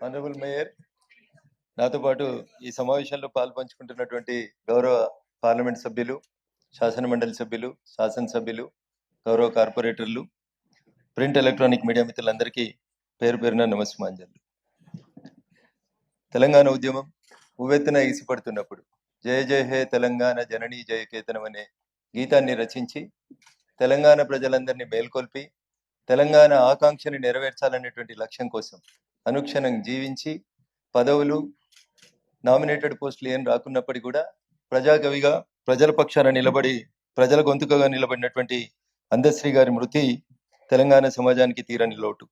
Honourable mayor నాతో పాటు ఈ సమావేశంలో పాల్పంచుకుంటున్నటువంటి గౌరవ పార్లమెంట్ సభ్యులు శాసన మండలి సభ్యులు శాసనసభ్యులు గౌరవ కార్పొరేటర్లు ప్రింట్ ఎలక్ట్రానిక్ మీడియా మిత్రులందరికీ పేరు పేరున నమస్మాంజలు తెలంగాణ ఉద్యమం ఉవ్వెత్తున ఎగిసిపడుతున్నప్పుడు జయ జయ హే తెలంగాణ జననీ జయకేతనం అనే గీతాన్ని రచించి తెలంగాణ ప్రజలందరినీ మేల్కొల్పి తెలంగాణ ఆకాంక్షని నెరవేర్చాలనేటువంటి లక్ష్యం కోసం అనుక్షణం జీవించి పదవులు నామినేటెడ్ పోస్టులు ఏం రాకున్నప్పటికీ కూడా ప్రజాకవిగా ప్రజల పక్షాన నిలబడి ప్రజల గొంతుకగా నిలబడినటువంటి అందశ్రీ గారి మృతి తెలంగాణ సమాజానికి తీరని లోటు.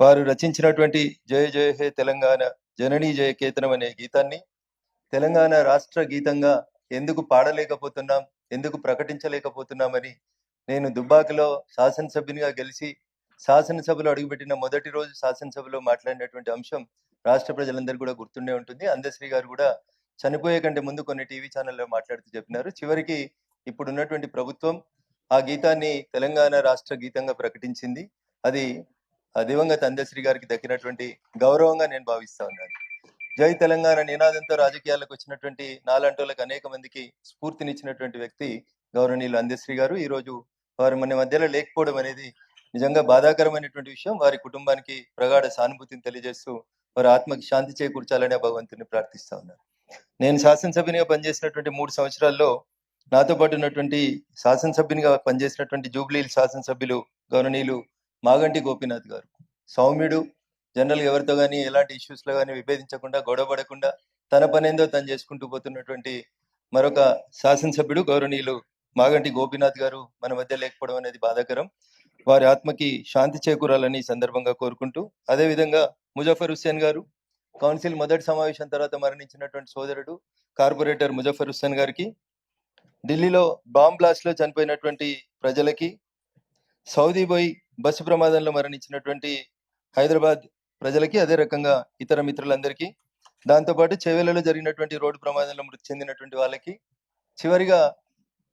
వారు రచించినటువంటి జయ జయ హే తెలంగాణ జననీ జయ కేతనం అనే గీతాన్ని తెలంగాణ రాష్ట్ర గీతంగా ఎందుకు పాడలేకపోతున్నాం ఎందుకు ప్రకటించలేకపోతున్నామని నేను దుబ్బాకలో శాసనసభ్యునిగా గెలిచి శాసనసభలో అడుగుపెట్టిన మొదటి రోజు శాసనసభలో మాట్లాడినటువంటి అంశం రాష్ట్ర ప్రజలందరూ కూడా గుర్తుండే ఉంటుంది. అందశ్రీ గారు కూడా చనిపోయే కంటే ముందు కొన్ని టీవీ ఛానల్లో మాట్లాడుతూ చెప్పినారు. చివరికి ఇప్పుడు ఉన్నటువంటి ప్రభుత్వం ఆ గీతాన్ని తెలంగాణ రాష్ట్ర గీతంగా ప్రకటించింది. అది ఆ దివంగత అందశ్రీ గారికి దక్కినటువంటి గౌరవంగా నేను భావిస్తా ఉన్నాను. జై తెలంగాణ నినాదంతో రాజకీయాలకు వచ్చినటువంటి నాలంటోళ్ళకి అనేక మందికి స్ఫూర్తినిచ్చినటువంటి వ్యక్తి గౌరవనీయులు అందశ్రీ గారు. ఈ రోజు వారు మన మధ్యలో లేకపోవడం అనేది నిజంగా బాధాకరమైనటువంటి విషయం. వారి కుటుంబానికి ప్రగాఢ సానుభూతిని తెలియజేస్తూ వారి ఆత్మకి శాంతి చేకూర్చాలని భగవంతుని ప్రార్థిస్తా ఉన్నారు. నేను శాసనసభ్యునిగా పనిచేసినటువంటి మూడు సంవత్సరాల్లో నాతో పాటు ఉన్నటువంటి శాసనసభ్యునిగా పనిచేసినటువంటి జూబ్లీ శాసనసభ్యులు గౌరవనీయులు మాగంటి గోపీనాథ్ గారు. సౌమ్యుడు జనరల్ ఎవరితో కానీ ఎలాంటి ఇష్యూస్లో లో కానీ విభేదించకుండా గొడవపడకుండా తన పనేందో తను చేసుకుంటూ పోతున్నటువంటి మరొక శాసనసభ్యుడు గౌరవనీయులు మాగంటి గోపీనాథ్ గారు మన మధ్య లేకపోవడం అనేది బాధాకరం. వారి ఆత్మకి శాంతి చేకూరాలని సందర్భంగా కోరుకుంటూ అదేవిధంగా ముజఫర్ హుస్సేన్ గారు కౌన్సిల్ మొదటి సమావేశం తర్వాత మరణించినటువంటి సోదరుడు కార్పొరేటర్ ముజఫర్ హుస్సేన్ గారికి ఢిల్లీలో బాంబ్ బ్లాస్ట్లో చనిపోయినటువంటి ప్రజలకి సౌదీ పోయి బస్సు ప్రమాదంలో మరణించినటువంటి హైదరాబాద్ ప్రజలకి అదే రకంగా ఇతర మిత్రులందరికీ దాంతోపాటు చెవెలలో జరిగినటువంటి రోడ్డు ప్రమాదంలో మృతి చెందినటువంటి వాళ్ళకి చివరిగా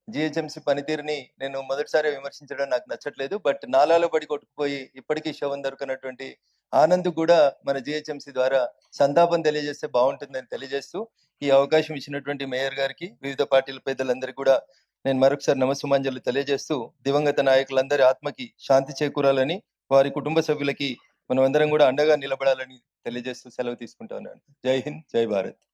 జిహెచ్ఎంసీ పనితీరుని నేను మొదటిసారి విమర్శించడం నాకు నచ్చట్లేదు. బట్ నాలాలో పడి కొట్టుకుపోయి ఇప్పటికీ శవం దొరకనటువంటి ఆనంద్ కూడా మన జిహెచ్ఎంసీ ద్వారా సంతాపం తెలియజేస్తే బాగుంటుందని తెలియజేస్తూ ఈ అవకాశం ఇచ్చినటువంటి మేయర్ గారికి వివిధ పార్టీల పెద్దలందరికీ కూడా నేను మరొకసారి నమస్సుమాంజలు తెలియజేస్తూ దివంగత నాయకులందరి ఆత్మకి శాంతి చేకూరాలని వారి కుటుంబ సభ్యులకి మనం అందరం కూడా అండగా నిలబడాలని తెలియజేస్తూ సెలవు తీసుకుంటా ఉన్నాను. జై హింద్ జై భారత్.